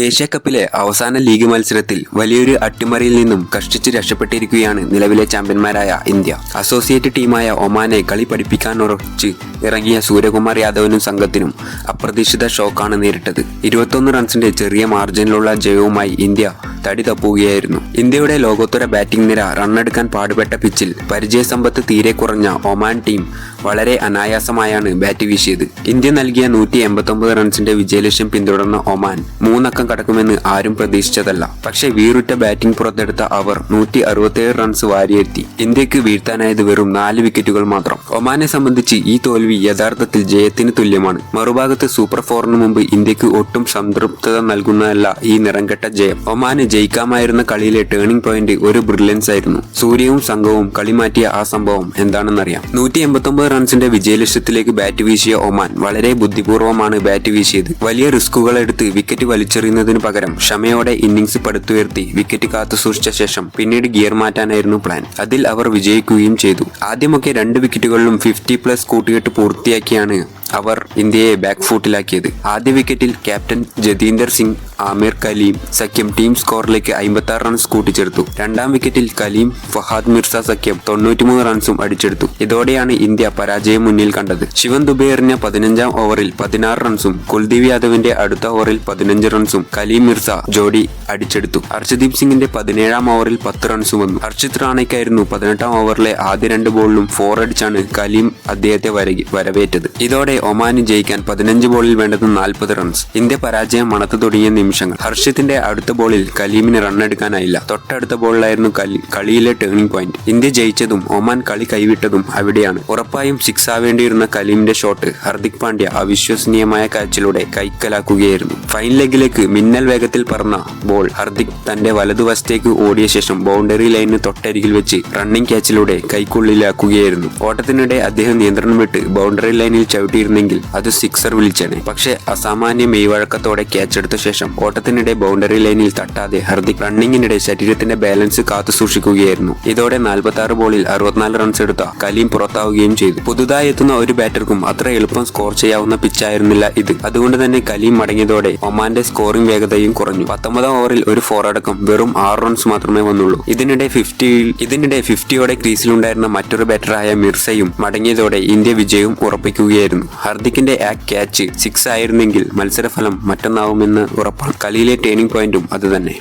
Asia കപ്പിലെ അവസാന league മത്സരത്തിൽ വലിയൊരു അട്ടിമറിയിൽ നിന്നും കഷ്ടിച്ച് രക്ഷപ്പെട്ടിരിക്കുകയാണ് നിലവിലെ ചാമ്പ്യന്മാരായ ഇന്ത്യ. അസോസിയേറ്റ് ടീമായ ഒമാനെ കളി പഠിപ്പിക്കാൻ ഉറച്ച് ഇറങ്ങിയ സൂര്യകുമാർ യാദവിനും സംഘത്തിനും അപ്രതീക്ഷിത ഷോക്കാണ് നേരിട്ടത്. ഇരുപത്തൊന്ന് റൺസിന്റെ ചെറിയ മാർജിനിലുള്ള ജയവുമായി ഇന്ത്യ തടി തപ്പുകയായിരുന്നു. ഇന്ത്യയുടെ ലോകോത്തര ബാറ്റിംഗ് നിര റണ്ണെടുക്കാൻ പാടുപെട്ട പിച്ചിൽ പരിചയസമ്പത്ത് തീരെ കുറഞ്ഞ ഒമാൻ ടീം വളരെ അനായാസമായാണ് ബാറ്റ് വീശിയത്. ഇന്ത്യ നൽകിയ നൂറ്റി എൺപത്തൊമ്പത് റൺസിന്റെ വിജയലക്ഷ്യം പിന്തുടർന്ന ഒമാൻ മൂന്നക്കം കടക്കുമെന്ന് ആരും പ്രതീക്ഷിച്ചതല്ല. പക്ഷെ വീറുറ്റ ബാറ്റിംഗ് പുറത്തെടുത്ത അവർ നൂറ്റി അറുപത്തിയേഴ് റൺസ് വാരിയെത്തി. ഇന്ത്യയ്ക്ക് വീഴ്ത്താനായത് വെറും നാല് വിക്കറ്റുകൾ മാത്രം. ഒമാനെ സംബന്ധിച്ച് ഈ തോൽവി യഥാർത്ഥത്തിൽ ജയത്തിന് തുല്യമാണ്. മറുഭാഗത്ത് സൂപ്പർ ഫോറിന് മുമ്പ് ഇന്ത്യയ്ക്ക് ഒട്ടും സംതൃപ്തത നൽകുന്നതല്ല ഈ നിറംകെട്ട ജയം. ഒമാന് ജയിക്കാമായിരുന്ന കളിയിലെ ടേണിംഗ് പോയിന്റ് ഒരു ബ്രില്യൻസ് ആയിരുന്നു. സൂര്യവും സംഘവും കളി മാറ്റിയ ആ സംഭവം എന്താണെന്നറിയാം. നൂറ്റി എൺപത്തൊമ്പത് റൺസിന്റെ വിജയലക്ഷ്യത്തിലേക്ക് ബാറ്റ് വീശിയ ഒമാൻ വളരെ ബുദ്ധിപൂർവമാണ് ബാറ്റ് വീശിയത്. വലിയ റിസ്കുകൾ എടുത്ത് വിക്കറ്റ് വലിച്ചെറിയുന്നതിന് പകരം ക്ഷമയോടെ ഇന്നിംഗ്സ് പടുത്തുയർത്തി വിക്കറ്റ് കാത്തു സൂക്ഷിച്ച ശേഷം പിന്നീട് ഗിയർ മാറ്റാനായിരുന്നു പ്ലാൻ അതിൽ അവർ വിജയിക്കുകയും ചെയ്തു. ആദ്യമൊക്കെ രണ്ട് വിക്കറ്റുകളിലും ഫിഫ്റ്റി പ്ലസ് കൂട്ടുകെട്ട് പൂർത്തിയാക്കിയാണ് അവർ ഇന്ത്യയെ ബാക്ക് ഫൂട്ടിലാക്കിയത് ആദ്യ വിക്കറ്റിൽ ക്യാപ്റ്റൻ ജതീന്ദർ സിംഗ് ആമിർ കലീം സഖ്യം ടീം സ്കോറിലേക്ക് അമ്പത്തി റൺസ് കൂട്ടിച്ചേർത്തു. രണ്ടാം വിക്കറ്റിൽ കലീം ഫഹാദ് മിർസ സഖ്യം തൊണ്ണൂറ്റിമൂന്ന് റൺസും അടിച്ചെടുത്തു. ഇതോടെയാണ് ഇന്ത്യ പരാജയം മുന്നിൽ കണ്ടത്. ശിവൻ ദുബെ എറിഞ്ഞ പതിനഞ്ചാം ഓവറിൽ പതിനാറ് റൺസും കുൽദീപ് യാദവിന്റെ അടുത്ത ഓവറിൽ പതിനഞ്ച് റൺസും കലീം മിർസ ജോഡി അടിച്ചെടുത്തു. ഹർഷദീപ് സിംഗിന്റെ പതിനേഴാം ഓവറിൽ പത്ത് റൺസും വന്നു. ഹർഷിത് റാണയ്ക്കായിരുന്നു പതിനെട്ടാം ഓവറിലെ ആദ്യ രണ്ട് ബോളിലും ഫോർ അടിച്ചാണ് കലീം അദ്ദേഹത്തെ വരവേറ്റത്. ഇതോടെ ഒമാന് ജയിക്കാൻ പതിനഞ്ച് ബോളിൽ വേണ്ടത് നാൽപ്പത് റൺസ് ഇന്ത്യ പരാജയം മണത്തു തുടങ്ങിയ നിമിഷങ്ങൾ. ഹർഷിത്തിന്റെ അടുത്ത ബോളിൽ കലീമിന് റണ്ണെടുക്കാനായില്ല തൊട്ടടുത്ത ബോളിലായിരുന്നു കളിയിലെ ടേണിംഗ് പോയിന്റ് ഇന്ത്യ ജയിച്ചതും ഒമാൻ കളി കൈവിട്ടതും അവിടെയാണ്. ഉറപ്പായും സിക്സ് ആവേണ്ടിയിരുന്ന കലീമിന്റെ ഷോട്ട് ഹർദിക് പാണ്ഡ്യ അവിശ്വസനീയമായ കാഴ്ചയിലൂടെ കൈക്കലാക്കുകയായിരുന്നു. ഫൈൻ ലെഗിലേക്ക് മിന്നൽ വേഗത്തിൽ പറന്ന ബോൾ ഹർദിക് തന്റെ വലതുവശത്തേക്ക് ഓടിയ ശേഷം ബൗണ്ടറി ലൈനിന് തൊട്ടരികിൽ വെച്ച് റണ്ണിംഗ് ക്യാച്ചിലൂടെ കൈക്കുള്ളിലാക്കുകയായിരുന്നു. ഓട്ടത്തിനിടെ അദ്ദേഹം നിയന്ത്രണം വിട്ട് ബൗണ്ടറി ലൈനിൽ ചവിട്ടിയിരുന്നെങ്കിൽ അത് സിക്സർ വിളിച്ചേനെ പക്ഷേ അസാമാന്യ മെയ്വഴക്കത്തോടെ ക്യാച്ച് എടുത്ത ശേഷം ഓട്ടത്തിനിടെ ബൗണ്ടറി ലൈനിൽ തട്ടാതെ ഹർദിക് റണ്ണിങ്ങിനിടെ ശരീരത്തിന്റെ ബാലൻസ് കാത്തു സൂക്ഷിക്കുകയായിരുന്നു. ഇതോടെ നാൽപ്പത്തി ആറ് ബോളിൽ അറുപത്തിനാല് റൺസ് എടുത്ത കലീം പുറത്താവുകയും ചെയ്തു. പുതുതായി എത്തുന്ന ഒരു ബാറ്റർക്കും അത്ര എളുപ്പം സ്കോർ ചെയ്യാവുന്ന പിച്ചായിരുന്നില്ല ഇത്. അതുകൊണ്ട് തന്നെ കലീം മടങ്ങിയതോടെ ഒമാന്റെ സ്കോറിംഗ് വേഗതയും കുറഞ്ഞു. പത്തൊമ്പതാം ഓവറിൽ ഒരു ഫോർ അടക്കം വെറും ആറ് റൺസ് മാത്രമേ വന്നുള്ളൂ. ഇതിനിടെ ഫിഫ്റ്റിയിൽ ഇതിനിടെ ഫിഫ്റ്റിയോടെ ക്രീസിലുണ്ടായിരുന്ന മറ്റൊരു ബാറ്ററായ മിർസയും മടങ്ങിയതോടെ ഇന്ത്യ വിജയവും ഉറപ്പിക്കുകയായിരുന്നു. ഹർദിക്കിന്റെ ആ ക്യാച്ച് സിക്സ് ആയിരുന്നെങ്കിൽ മത്സരഫലം മറ്റൊന്നാവുമെന്ന് ഉറപ്പാണ്. കളിയിലെ ടേണിംഗ് പോയിന്റും അതുതന്നെ.